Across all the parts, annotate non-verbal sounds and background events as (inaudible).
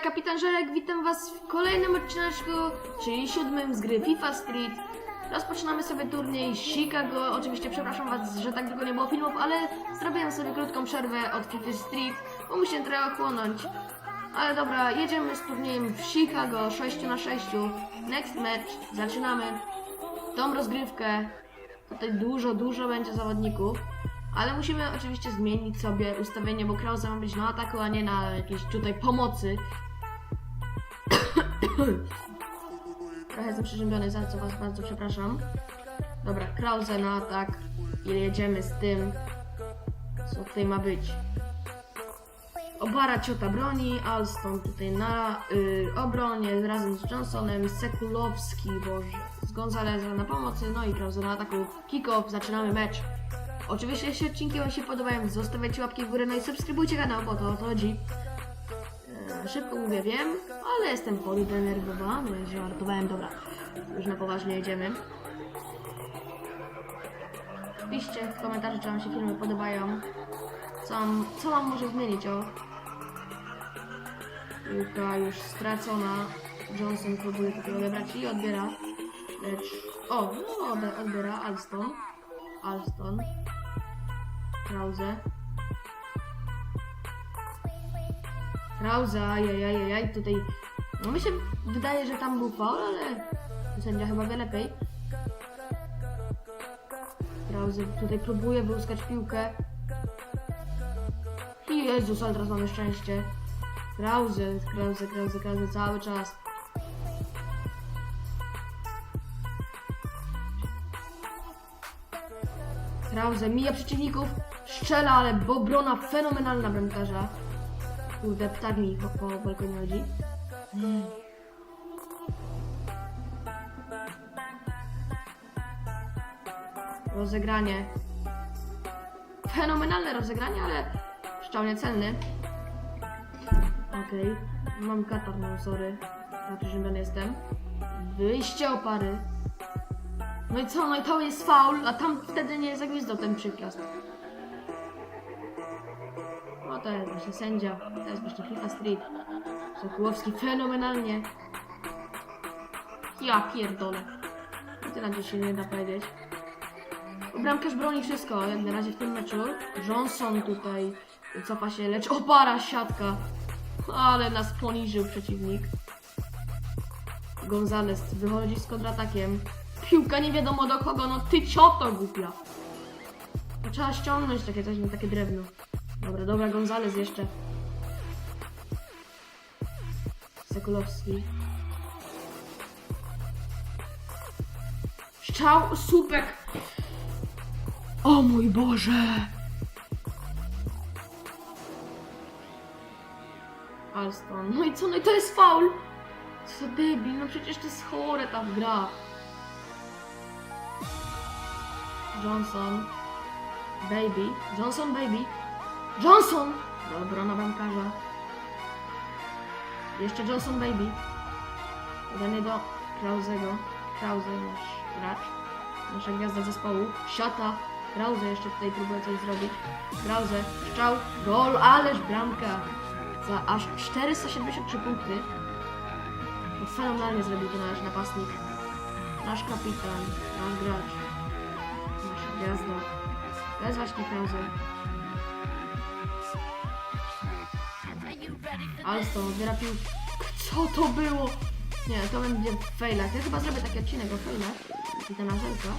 kapitan Żelek, witam was w kolejnym odcineczku, czyli siódmym z gry FIFA Street. Rozpoczynamy sobie turniej Chicago. Oczywiście przepraszam was, że tak długo nie było filmów, ale zrobiłem sobie krótką przerwę od FIFA Street, bo musiałem trochę ochłonąć. Ale dobra, jedziemy z turniejem w Chicago 6 na 6 Next match, zaczynamy tą rozgrywkę. Tutaj dużo, dużo będzie zawodników. Ale musimy oczywiście zmienić sobie ustawienie, bo Krause ma być na ataku, a nie na jakiejś tutaj pomocy. Trochę jestem przeziębiony, za co was bardzo przepraszam. Dobra, Krause na atak i jedziemy z tym, co tutaj ma być. Obara ciota broni, Alston tutaj na y, obronie razem z Johnsonem, Sekulowski, Boże, z Gonzalezem na pomocy, no i Krause na ataku. Kick-off, zaczynamy mecz. Oczywiście, jeśli odcinki Wam się podobają, zostawiajcie łapki w górę, no i subskrybujcie kanał, bo to o to chodzi. E, szybko mówię, wiem, ale jestem podenerwowany, żartowałem, dobra. Już na poważnie jedziemy. Piszcie w komentarzu, czy Wam się filmy podobają. Co co mam może zmienić, o? Piłka już stracona. Johnson próbuje tutaj odebrać i odbiera. Lecz... O, no odbiera Alston. Alston. Krause. Krause, ajajajajaj, tutaj... No mi się wydaje, że tam był faul, ale sędzia chyba wie lepiej. Krause tutaj próbuje wyłuskać piłkę. I Jezus, ale teraz mamy szczęście. Krause, Krause, Krause, Krause cały czas. Krause mija przeciwników, strzela, ale bo obrona fenomenalna bramkarza. Kurde, ptak mi po, balkonie chodzi. Mm. Rozegranie. Fenomenalne rozegranie, ale szczał niecelny. Okej, mam katar, no sorry. Na przeziębiony jestem. Wyjście opary. No i co, no i to jest faul, a tam wtedy nie zagwizdał ten przyklas. To jest właśnie sędzia, to jest właśnie FIFA Street. Sokołowski fenomenalnie. Ja pierdolę. I tyle się nie da powiedzieć. Bramkarz broni wszystko, jak na razie w tym meczu. Johnson tutaj cofa się, lecz opara siatka. Ale nas poniżył przeciwnik. Gonzales wychodzi z kontratakiem. Piłka nie wiadomo do kogo, no ty cioto głupia. Trzeba ściągnąć takie coś, takie drewno. Dobra, dobra, Gonzales jeszcze. Sekulowski. Szczał, słupek. O mój Boże. Alston. No i co? No i to jest faul. Co debil, no przecież to jest chore ta gra. Johnson. Baby. Johnson, baby. Johnson! Dobra, na bramkarza. Jeszcze Johnson, baby. Podanie do Krausego. Krause, nasz gracz. Nasza gwiazda zespołu. Siata. Krause jeszcze tutaj próbuje coś zrobić. Krause. Strzał. Gol. Ależ bramka. Za aż 473 punkty. To fenomenalnie zrobił to nasz napastnik. Nasz kapitan. Nasz gracz. Nasza gwiazda. To jest właśnie Krause. Alston odbiera piłkę. Co to było? Nie, to będzie w failach. Ja chyba zrobię taki odcinek o failach. I.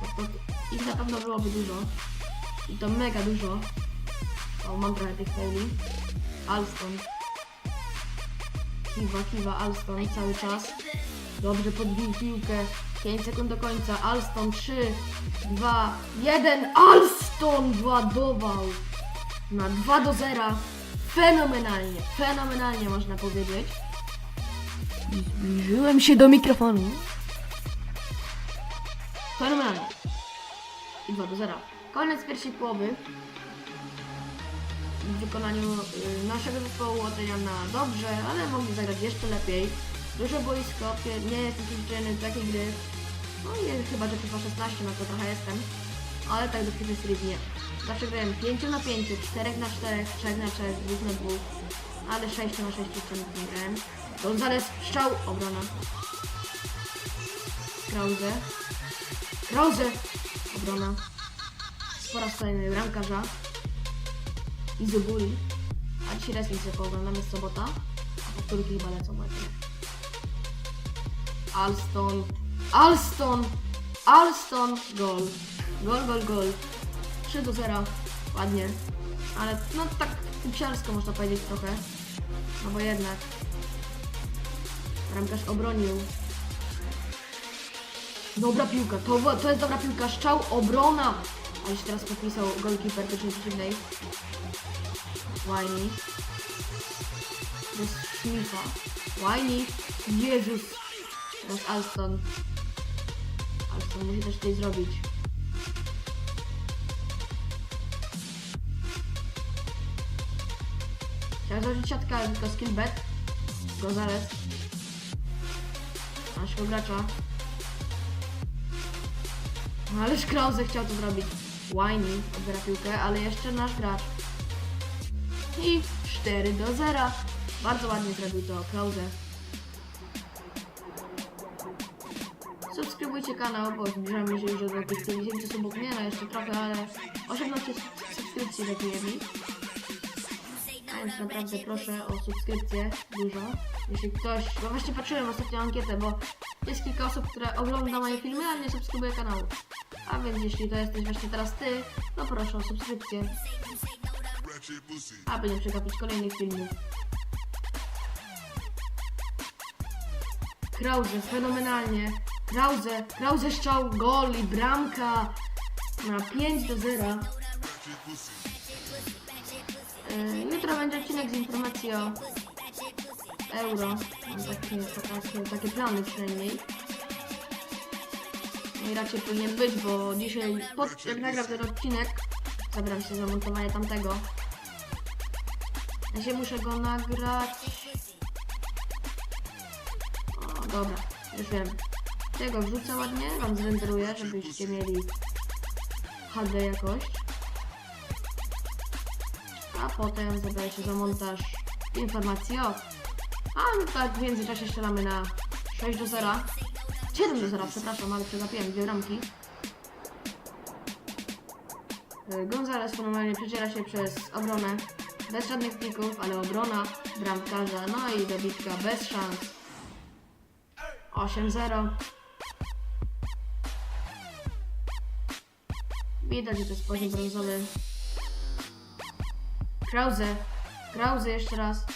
Bo to ich na pewno byłoby dużo. I to mega dużo. O, mam trochę tych faili. Alston. Kiwa, kiwa, Alston cały czas. Dobrze podbił piłkę. 5 sekund do końca. Alston 3, 2, 1. Alston władował na 2 do 0. Fenomenalnie, fenomenalnie można powiedzieć. Zbliżyłem się do mikrofonu. Fenomenalnie. I 2 do 0. Koniec pierwszej połowy. W wykonaniu y, naszego zespołu oceniam na dobrze, ale mogli zagrać jeszcze lepiej. Duże boisko, nie jestem przyzwyczajony do takiej gry. No i chyba, że FIFA 16, no to trochę jestem. Ale tak do FIFA Street nie. Zawsze grałem 5 na 5, 4 na 4, 3 na 3, 2 na 2. Ale 6 na 6 jeszcze nic nie grałem. Gonzales, strzał, obrona. Krause. Krause! Obrona. Po raz kolejny bramkarza. Izobuli. A dzisiaj wrestling sobie pooglądamy, jest sobota. A powtórki chyba lecą ładnie. Alston. Alston! Alston! Gol. Gol, gol, gol. 3 do 0. Ładnie. Ale no tak psiarsko można powiedzieć trochę. No bo jednak. Bramkarz obronił. Dobra piłka, to, to jest dobra piłka, strzał, obrona! Ale się teraz podpisał golkiper drużyny przeciwnej. Łajni. Jest Szmicha. Łajni. Jezus. Teraz Alston. Alston musi też coś zrobić. Chciałem założyć siatkę, ale tylko skill bet. Gonzales. Naszego gracza. No, Ależ Krause chciał to zrobić. Whiny odbiera piłkę, ale jeszcze nasz gracz. I 4 do 0. Bardzo ładnie zrobił to Krause. Subskrybujcie kanał, bo zbliżamy się już do tych 50 subów. Nie no, jeszcze trochę, ale 18 subskrypcji. A więc naprawdę proszę o subskrypcję dużo. Jeśli ktoś, bo właśnie patrzyłem ostatnią ankietę, bo jest kilka osób, które ogląda moje filmy, ale nie subskrybuje kanału. A więc jeśli to jesteś właśnie teraz ty, no proszę o subskrypcję, aby nie przegapić kolejnych filmów. Krause, fenomenalnie. Krause, Krause strzał, gol i bramka na 5 do 0. Yy, Jutro będzie odcinek z informacji o euro. Mam takie, takie, takie plany przynajmniej. No i raczej powinien być, bo dzisiaj, pod, jak nagram ten odcinek, zabram się za montowanie tamtego. Ja się muszę go nagrać. O, dobra, już wiem. Tego wrzucę ładnie, wam zrenderuję, żebyście mieli HD jakość. A potem zabiorę się za montaż informacji o. A my tak w międzyczasie strzelamy na 6 do 0. 7 do 0, przepraszam, ale przegapiłem dwie bramki. Y, Gonzales normalnie przeciera się przez obronę. Bez żadnych plików, ale obrona bramkarza. No i dobitka bez szans. 8-0. Widać, że to jest poziom brązowy. Krause. Krause jeszcze raz.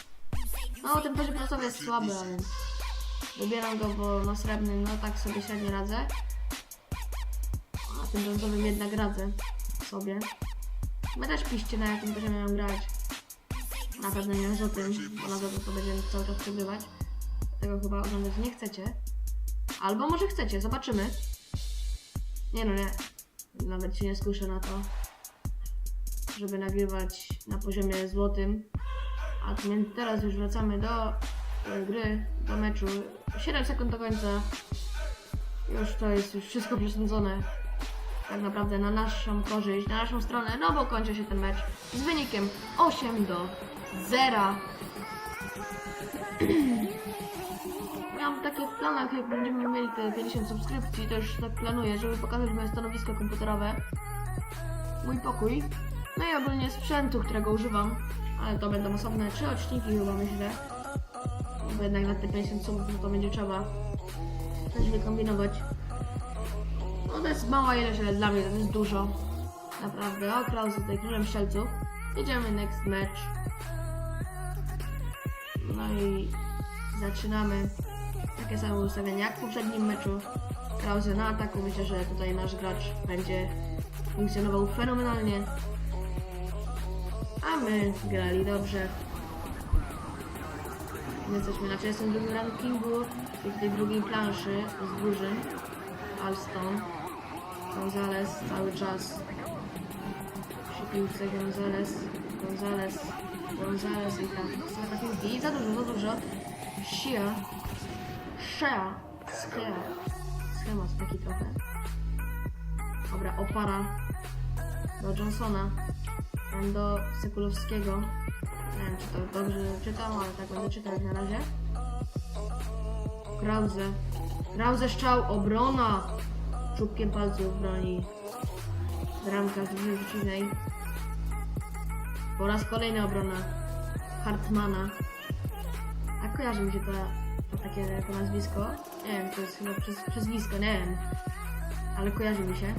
No, ten poziom brązowy jest słaby, ale wybieram go, bo na srebrnym, no tak sobie średnio radzę. A tym brązowym jednak radzę sobie. Wy też piszcie, na jakim poziomie mam grać. Na pewno nie na złotym, bo na złotym to będziemy cały czas przegrywać. Tego chyba oglądać nie chcecie. Albo może chcecie, zobaczymy. Nie no, nie. Nawet się nie skuszę na to, żeby nagrywać na poziomie złotym. A teraz już wracamy do e, gry, do meczu. 7 sekund do końca. Już to jest już wszystko przesądzone. Tak naprawdę na naszą korzyść, na naszą stronę, no bo kończy się ten mecz z wynikiem 8 do 0. (clears throat) Miałam takie w planach, jak będziemy mieli te 50 subskrypcji, to już tak planuję, żeby pokazać moje stanowisko komputerowe, mój pokój, no i ogólnie sprzętu, którego używam, ale to będą osobne trzy odcinki chyba myślę, bo jednak na te 50 subów no to będzie trzeba coś wykombinować. No to jest mała ilość, ale dla mnie to jest dużo. Naprawdę. O, Klaus tutaj królem strzelców. Jedziemy next match. No i zaczynamy. Takie same ustawienia jak w poprzednim meczu. Krause na ataku. Myślę, że tutaj nasz gracz będzie funkcjonował fenomenalnie. A my grali dobrze. Jesteśmy na 32 rankingu i w tej drugiej planszy z drużyn. Alston. Gonzales cały czas przy piłce Gonzales, Gonzales, Gonzales i tam strata piłki i za dużo, za dużo. Shia, Shea, Skea, schemat taki trochę. Dobra, opara. do Johnsona, tam do Sekulowskiego. Nie wiem, czy to dobrze czytam, ale tak będę czytał jak na razie. Krause. Krause strzał, obrona! Czubkiem palców broni. Bramka z drużyny przeciwnej. Po raz kolejny obrona Hartmana. A kojarzy mi się to, to takie to nazwisko. Nie wiem, to jest chyba przez, przezwisko, nie wiem. Ale kojarzy mi się.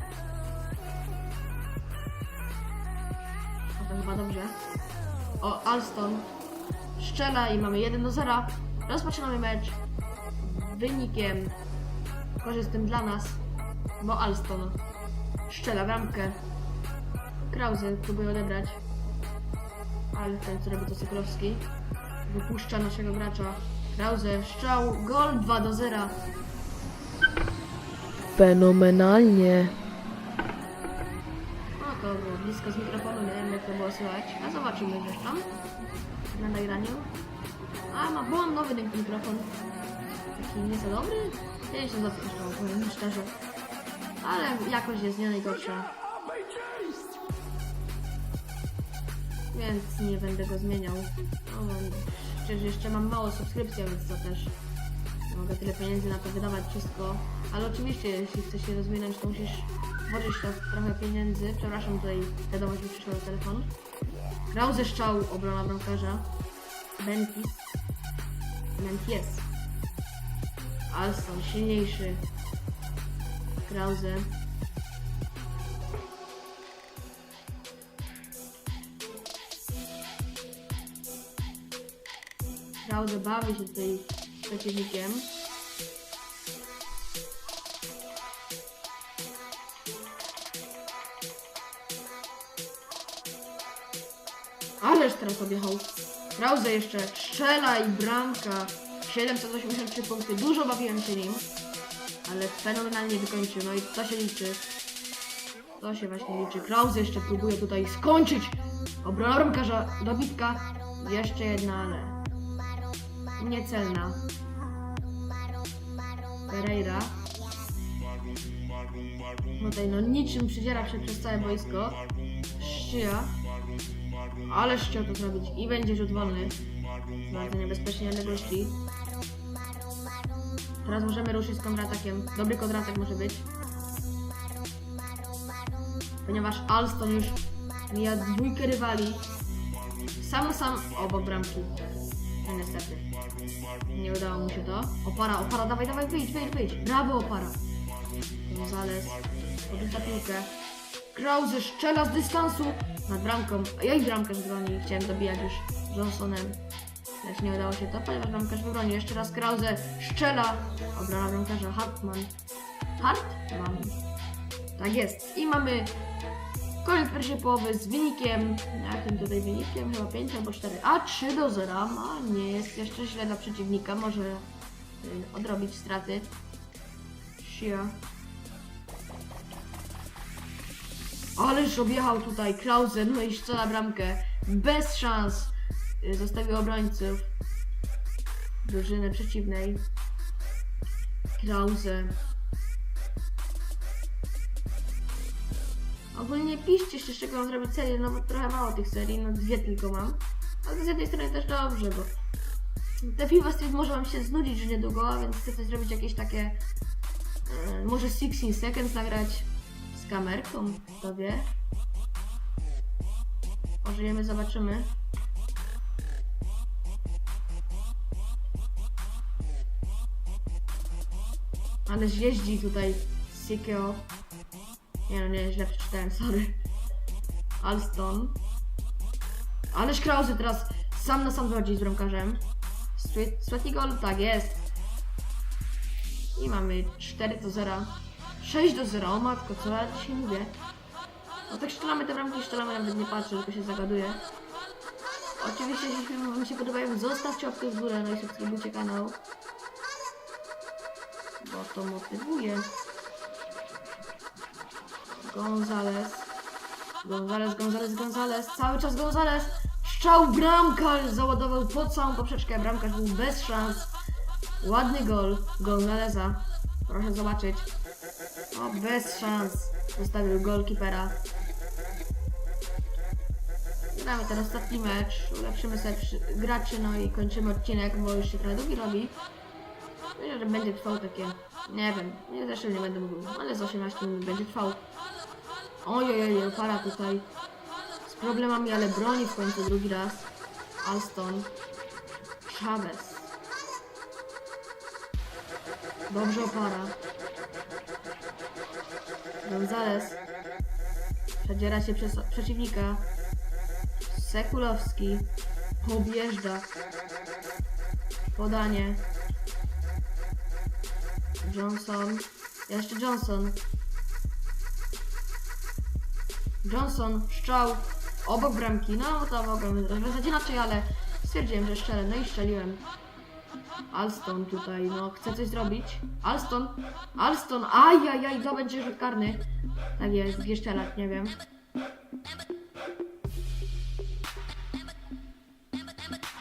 To chyba dobrze. O, Alston strzela i mamy 1 do 0. Rozpoczynamy mecz wynikiem korzystnym dla nas, bo Alston strzela bramkę. Krause próbuje odebrać, ale ten, co robi to Sokolowski, wypuszcza naszego gracza. Krause, strzał, gol 2 do 0. Fenomenalnie. Blisko z mikrofonu, nie wiem jak to było słychać. A zobaczymy zresztą na nagraniu. A, ma, bo mam nowy ten mikrofon. Taki nie za dobry. Ja się za zresztą, powiem szczerze. Ale jakość jest nie najgorsza. Więc nie będę go zmieniał. No, przecież jeszcze mam mało subskrypcji, więc to też mogę tyle pieniędzy na to wydawać wszystko. Ale oczywiście, jeśli chcesz się rozwinąć, to musisz włożyć to trochę pieniędzy. Przepraszam, tutaj wiadomość mi przyszła do telefonu. Grał ze strzał obrona bramkarza. Benkis. Benkies. Alston, silniejszy. Krause. Krause bawi się tutaj przeciwnikiem. Ależ teraz objechał. Krause jeszcze strzela i bramka. 783 punkty. Dużo bawiłem się nim. Ale fenomenalnie wykończył. No i to się liczy. To się właśnie liczy. Krause jeszcze próbuje tutaj skończyć. Obrona bramkarza dobitka. Jeszcze jedna, ale niecelna. Pereira. Tutaj no niczym przedziera się przez całe boisko. Szczyja. Ale chciał to zrobić i będzie rzut wolny. Bardzo niebezpiecznie odległości. Teraz możemy ruszyć z kontratakiem. Dobry kontratak może być. Ponieważ Alston już mija dwójkę rywali. Sam sam obok bramki. No niestety. Nie udało mu się to. Opara, opara, dawaj, dawaj, wyjdź, wyjdź, wyjdź. Brawo, opara. Gonzales. Podrzuca piłkę. Krause strzela z dystansu nad bramką. A ja i bramkę wybroni. Chciałem dobijać już Johnsonem. Lecz nie udało się to, ponieważ bramkarz wybronił. Jeszcze raz Krause strzela. Obrona bramkarza Hartman. Hartman. Tak jest. I mamy koniec pierwszej połowy z wynikiem. Jakim tutaj wynikiem? Chyba 5 albo 4. A 3 do 0. A nie jest jeszcze źle dla przeciwnika. Może y, odrobić straty. Shia. Ależ objechał tutaj Krause, no i strzela bramkę. Bez szans. Y, Zostawił obrońców drużyny przeciwnej. Krause. Ogólnie piszcie jeszcze, z czego mam zrobić serię, no bo trochę mało tych serii, no dwie tylko mam. Ale z jednej strony też dobrze, bo te FIFA Street może wam się znudzić już niedługo, więc chcę coś zrobić jakieś takie... y, może 16 seconds nagrać z kamerką, kto wie. Pożyjemy, zobaczymy. Ależ jeździ tutaj Sikeo. Nie no, nie, źle przeczytałem, sorry. Alston. Ależ Krause teraz sam na sam wychodzi z bramkarzem. Sweaty goal, tak jest. I mamy 4 do 0. 6 do 0, o matko, co ja dzisiaj mówię. No tak strzelamy te bramki, strzelamy, nawet nie patrzę, tylko się zagaduję. Oczywiście, jeśli filmy wam się podobają, zostawcie łapkę w górę, no i subskrybujcie kanał. Bo to motywuje. Gonzales. Gonzales, Gonzales, Gonzales. Cały czas Gonzales. Strzał bramkarz załadował pod całą poprzeczkę. Bramkarz był bez szans. Ładny gol Gonzalesa. Proszę zobaczyć. Bez szans. Zostawił golkipera. Gramy ten ostatni mecz, ulepszymy sobie graczy, no i kończymy odcinek, bo już się trochę długi robi. Myślę, że będzie trwał takie, nie wiem, nie zresztą nie będę mówił, ale z 18 minut będzie trwał. Ojej, para tutaj z problemami, ale broni w końcu drugi raz. Alston, Chavez. Dobrze opara. Gonzales. Przedziera się przez przeciwnika. Sekulowski. Objeżdża. Podanie. Johnson. Jeszcze Johnson. Johnson. Strzał. Obok bramki. No to mogłem rozwiązać inaczej, ale stwierdziłem, że strzelę. No i strzeliłem. Alston tutaj, no, chce coś zrobić. Alston, Alston, ajajaj, to będzie rzut karny. Tak jest, jeszcze lat, nie wiem.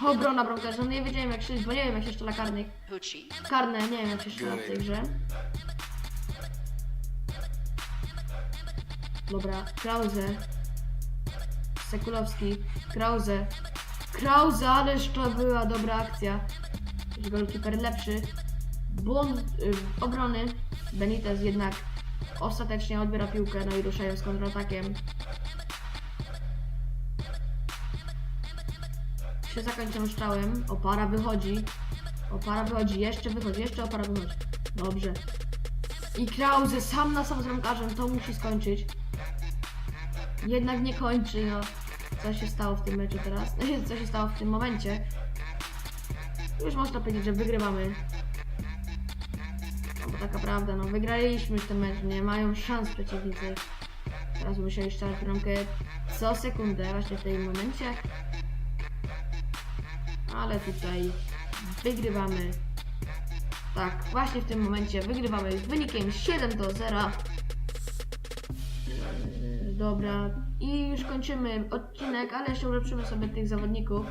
Obrona bramkarza, no nie wiedziałem jak strzelić, bo nie wiem jak się strzela karnych. Karne, nie wiem jak się strzela w tej grze. Dobra, Krause. Sekulowski, Krause. Krause, ależ to była dobra akcja. Już Golkiper lepszy. Błąd y, obrony. Benitez jednak ostatecznie odbiera piłkę, no i ruszają z kontratakiem. Się zakończą strzałem. Opara wychodzi. Opara wychodzi, jeszcze wychodzi, jeszcze opara wychodzi. Dobrze. I Krause sam na sam z bramkarzem, to musi skończyć. Jednak nie kończy, no. Co się stało w tym meczu teraz? (laughs) Co się stało w tym momencie? Już można powiedzieć, że wygrywamy. No bo taka prawda, no wygraliśmy już ten mecz, nie mają szans przeciwnicy. Teraz musieli strzelać bramkę co sekundę, właśnie w tym momencie. Ale tutaj wygrywamy. Tak, właśnie w tym momencie wygrywamy z wynikiem 7 do 0. Yy, Dobra, i już kończymy odcinek, ale jeszcze ulepszymy sobie tych zawodników.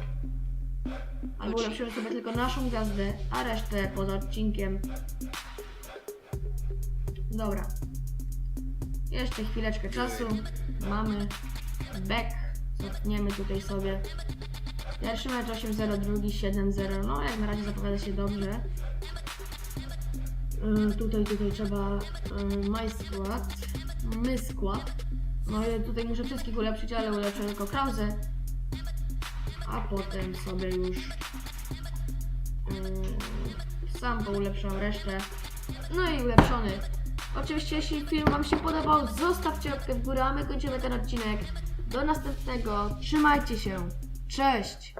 Albo ulepszymy sobie tylko naszą gwiazdę, a resztę poza odcinkiem. Dobra. Jeszcze chwileczkę czasu. Mamy back. Cofniemy tutaj sobie. Pierwszy mecz 8-0, drugi 7-0. No, jak na razie zapowiada się dobrze. Yy, tutaj, tutaj trzeba yy, my skład. My skład. No i tutaj muszę wszystkich ulepszyć, ale ulepszę tylko Krause. A potem sobie już yy, sam poulepszam resztę. No i ulepszony. Oczywiście, jeśli film Wam się podobał, zostawcie łapkę w górę, a my kończymy ten odcinek. Do następnego. Trzymajcie się. Cześć!